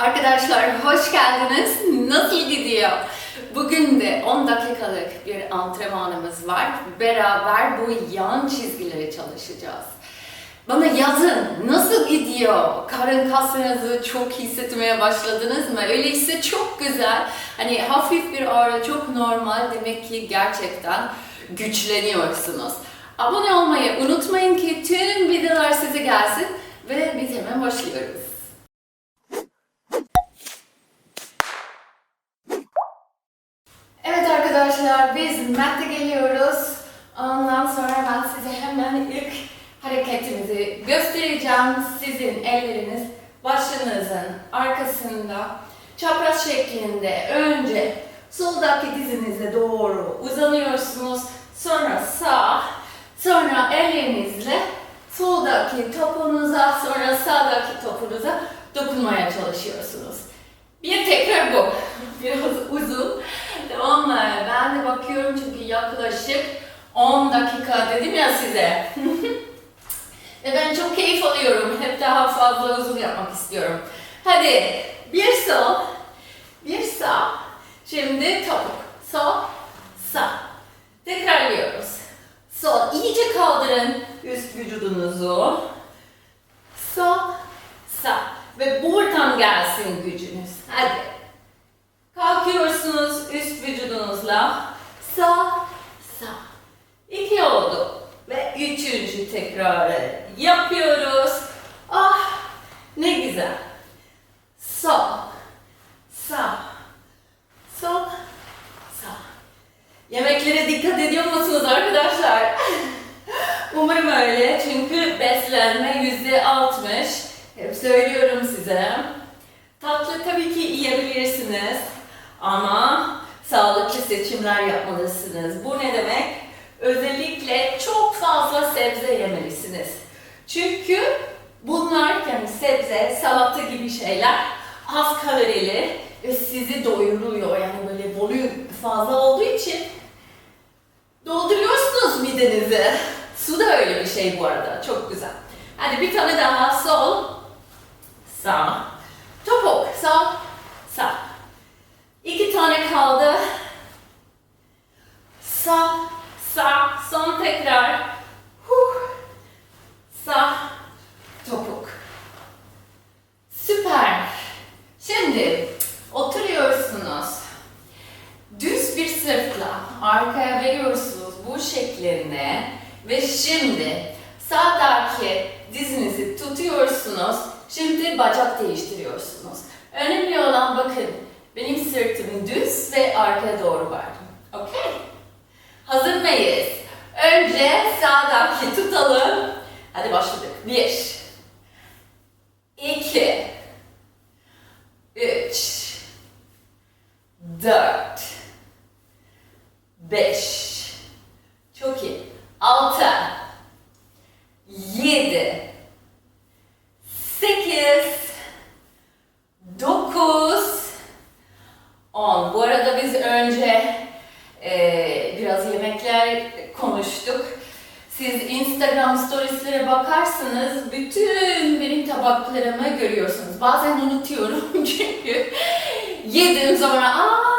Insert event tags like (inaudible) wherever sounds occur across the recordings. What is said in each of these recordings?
Arkadaşlar hoş geldiniz. Nasıl gidiyor? Bugün de 10 dakikalık bir antrenmanımız var. Beraber bu yan çizgileri çalışacağız. Bana yazın nasıl gidiyor? Karın kaslarınızı çok hissetmeye başladınız mı? Öyleyse çok güzel. Hani hafif bir ağrı çok normal. Demek ki gerçekten güçleniyorsunuz. Abone olmayı unutmayın ki tüm videolar size gelsin ve biz hemen başlıyoruz. Arkadaşlar biz Matt'e geliyoruz. Ondan sonra ben size hemen ilk hareketimizi göstereceğim. Sizin elleriniz başınızın arkasında çapraz şeklinde önce soldaki dizinize doğru uzanıyorsunuz. Sonra sağ, sonra ellerinizle soldaki topunuza, sonra sağdaki topunuza dokunmaya çalışıyorsunuz. Bir tekrar bu. (laughs) Biraz uzun. Tamam mı? Ben de bakıyorum çünkü yaklaşık 10 dakika dedim ya size. (laughs) Ve ben çok keyif alıyorum. Hep daha fazla uzun yapmak istiyorum. Hadi bir sol, bir sağ. Şimdi topuk. Sol, sağ. Tekrarlıyoruz. Sol. iyice kaldırın üst vücudunuzu. Sol, sağ. Ve buradan gelsin gücünüz. Hadi. Kalkıyorsunuz üst vücudunuzla. Sağ, sağ. İki oldu. Ve üçüncü tekrarı yapıyoruz. Ah ne güzel. Sol, sağ, sol, sağ. Yemeklere dikkat ediyor musunuz arkadaşlar? (laughs) Umarım öyle çünkü beslenme yüzde. Hep söylüyorum size. Tatlı tabii ki yiyebilirsiniz ama sağlıklı seçimler yapmalısınız. Bu ne demek? Özellikle çok fazla sebze yemelisiniz. Çünkü bunlar yani sebze, salata gibi şeyler az kalorili ve sizi doyuruyor. Yani böyle volüm fazla olduğu için dolduruyorsunuz midenizi. Su da öyle bir şey bu arada. Çok güzel. Hadi bir tane daha sol, sağ, topuk, sağ, sağ. İki tane kaldı. Sağ, sağ, son tekrar. Huh. Sağ, topuk. Süper. Şimdi oturuyorsunuz. Düz bir sırtla arkaya veriyorsunuz bu şeklinde ve şimdi sağdaki dizinizi tutuyorsunuz. Şimdi bacak değiştiriyorsunuz. Önemli olan bakın benim sırtım düz ve arkaya doğru verdim. Okey? Hazır mıyız? Önce sağdaki tutalım. Hadi başladık. Bir. iki, Üç. Dört. Beş. Çok iyi. Altı. Yedi. Sekiz. Dokuz. On. Bu arada biz önce eee, biraz yemekler konuştuk. Siz Instagram storieslere bakarsanız bütün benim tabaklarımı görüyorsunuz. Bazen unutuyorum (laughs) çünkü yediğim zaman aa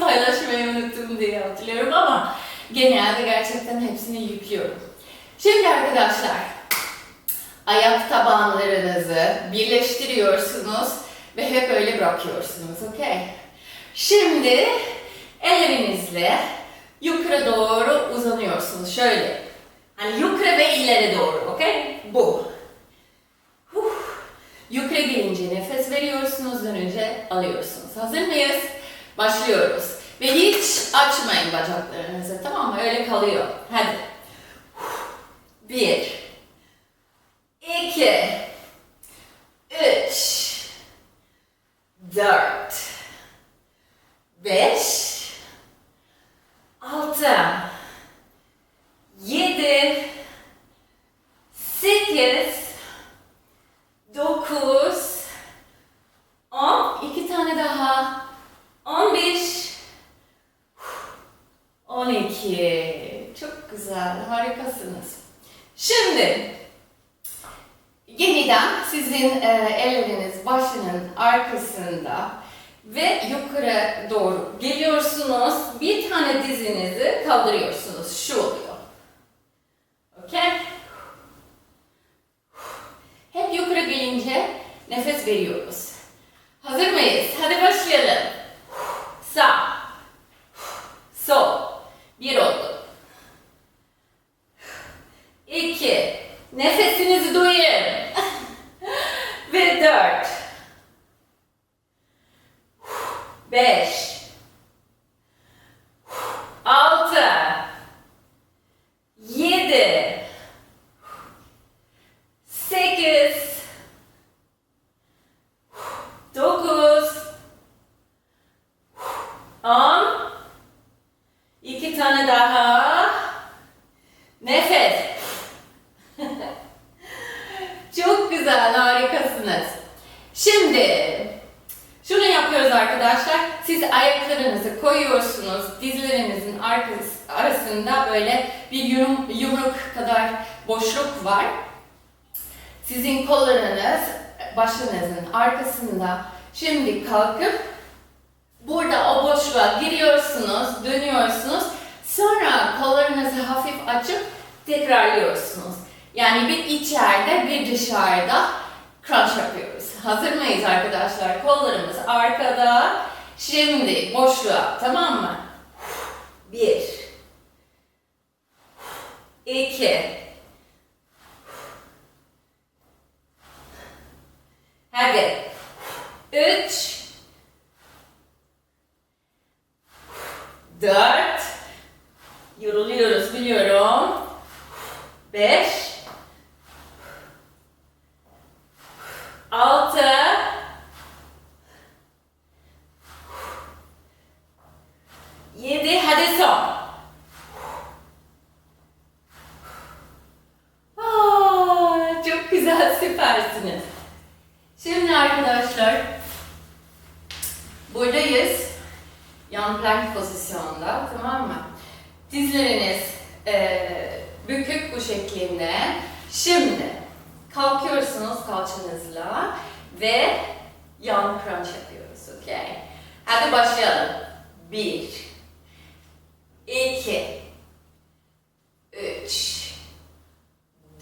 (laughs) paylaşmayı unuttum diye hatırlıyorum ama genelde gerçekten hepsini yüklüyorum. Şimdi arkadaşlar ayak tabanlarınızı birleştiriyorsunuz ve hep öyle bırakıyorsunuz, okey? Şimdi ellerinizle yukarı doğru uzanıyorsunuz, şöyle. Hani yukarı ve ileri doğru, okey? Bu. Huh. Yukarı gelince nefes veriyorsunuz, dönünce alıyorsunuz. Hazır mıyız? Başlıyoruz. Ve hiç açmayın bacaklarınızı, tamam mı? Öyle kalıyor. Hadi. Huh. Bir. İki. Üç. Dört. Beş. Altı. Yedi. Sekiz. Dokuz. On. iki tane daha. On beş. On iki. Çok güzel. Harikasınız. Şimdi yeniden sizin e, elleriniz kollarınız başının arkasında ve yukarı doğru geliyorsunuz. Bir tane dizinizi kaldırıyorsunuz. Şu oluyor. Okey? Hep yukarı gelince nefes veriyoruz. Hazır mıyız? Hadi başlayalım. Sağ. Sol. Bir oldu. İki. Nefesinizi duyun. Ve dört. Beş. Altı. Yedi. Sekiz. Dokuz. On. İki tane daha. Nefes. (laughs) Çok güzel, harikasınız. Şimdi şunu yapıyoruz arkadaşlar. Siz ayaklarınızı koyuyorsunuz. Dizlerinizin arkası, arasında böyle bir yum, yumruk kadar boşluk var. Sizin kollarınız başınızın arkasında. Şimdi kalkıp burada o boşluğa giriyorsunuz, dönüyorsunuz. Sonra kollarınızı hafif açıp tekrarlıyorsunuz. Yani bir içeride bir dışarıda crunch yapıyoruz. Hazır mıyız arkadaşlar? Kollarımız arkada. Şimdi boşluğa tamam mı? Bir. iki, Hadi. Üç. Dört. Yoruluyoruz biliyorum. Beş. Altı. Yedi. Hadi son. Çok güzel, süpersiniz. Şimdi arkadaşlar, buradayız. Yan plank pozisyonda, tamam mı? Dizleriniz eee, bükük bu şeklinde. Şimdi kalkıyorsunuz kalçanızla ve yan crunch yapıyoruz, okey? Hadi başlayalım. Bir, iki, üç,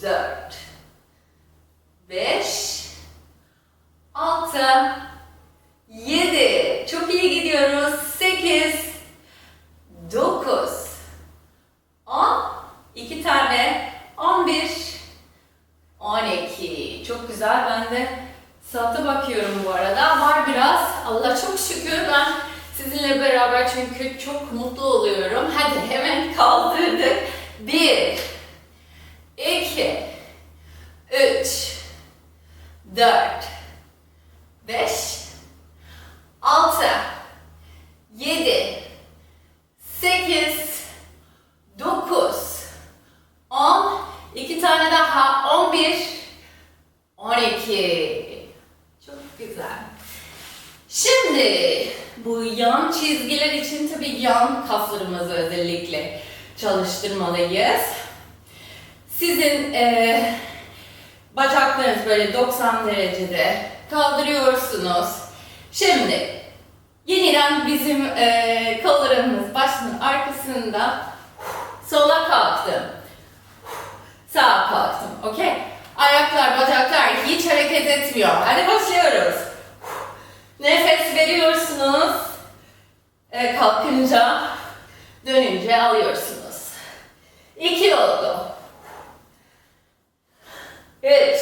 dört, beş, altı, yedi. Çok iyi gidiyoruz. Sekiz, dokuz, on, iki tane, on bir, on iki. Çok güzel. Ben de saate bakıyorum bu arada. Var biraz. Allah çok şükür ben sizinle beraber çünkü çok mutlu oluyorum. Hadi hemen kaldırdık. Bir, iki, üç, dört, beş, altı, yedi, sekiz, dokuz, on, iki tane daha, on bir, on iki. Çok güzel. Şimdi bu yan çizgiler için tabii yan kaslarımızı özellikle çalıştırmalıyız. Sizin eee bacaklarınız böyle 90 derecede kaldırıyorsunuz. Şimdi yeniden bizim eee kollarımız başının arkasında sola kalktım. Sağa kalktım. Okey? Ayaklar, bacaklar hiç hareket etmiyor. Hadi başlıyoruz. Nefes veriyorsunuz. Ee, kalkınca, dönünce alıyorsunuz. İki oldu. Üç.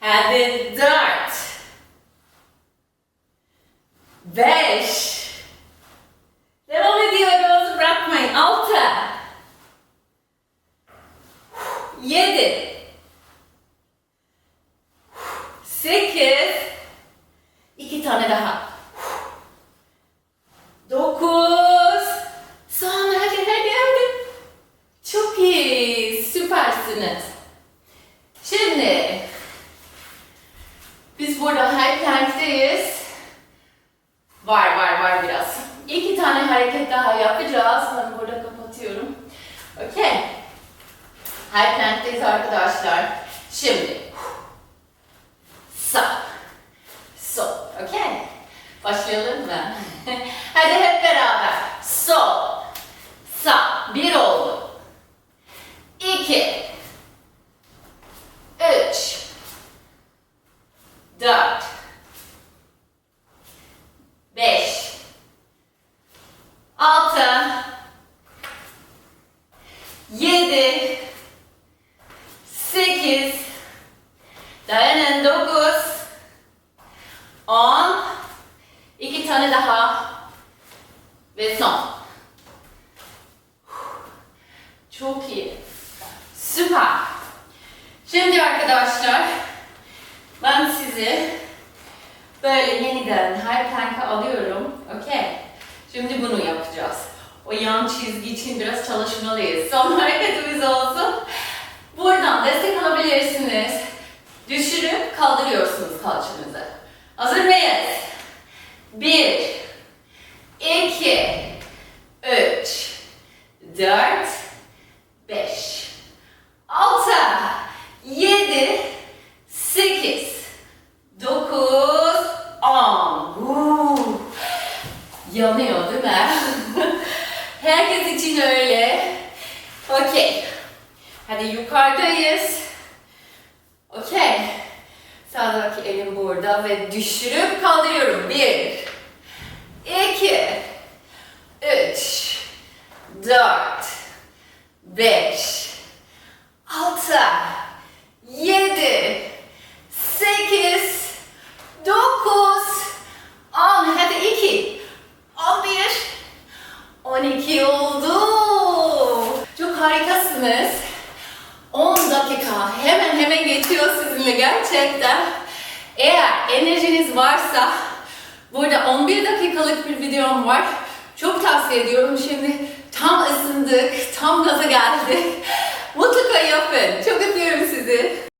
Hadi dört. bilemezsiniz. Şimdi biz burada high plank'teyiz. Var var var biraz. İki tane hareket daha yapacağız. Ben burada kapatıyorum. Okey. High plank'teyiz arkadaşlar. Şimdi sağ sol. Okey. Başlayalım mı? (laughs) Hadi hep beraber. Sol sağ bir oldu. Yeniden her planka alıyorum. Okey. Şimdi bunu yapacağız. O yan çizgi için biraz çalışmalıyız. (laughs) Son hareketimiz olsun. Buradan destek alabilirsiniz. Düşürüp kaldırıyorsunuz kalçanızı. Hazır mıyız? Bir, iki, üç, dört, beş, altı, yedi, sekiz, dokuz, on. Woo. Yanıyor değil mi? Herkes için öyle. Okey. Hadi yukarıdayız. Okey. Sağdaki elim burada ve düşürüp kaldırıyorum. Bir, iki, üç, dört, beş, altı, yedi, sekiz, dokuz, on. Hadi iki, on bir, on iki oldu. Çok harikasınız. 10 dakika hemen hemen sizinle gerçekten. Eğer enerjiniz varsa burada 11 dakikalık bir videom var. Çok tavsiye ediyorum. Şimdi tam ısındık, tam gaza geldik. (laughs) Mutlaka yapın. Çok öpüyorum sizi.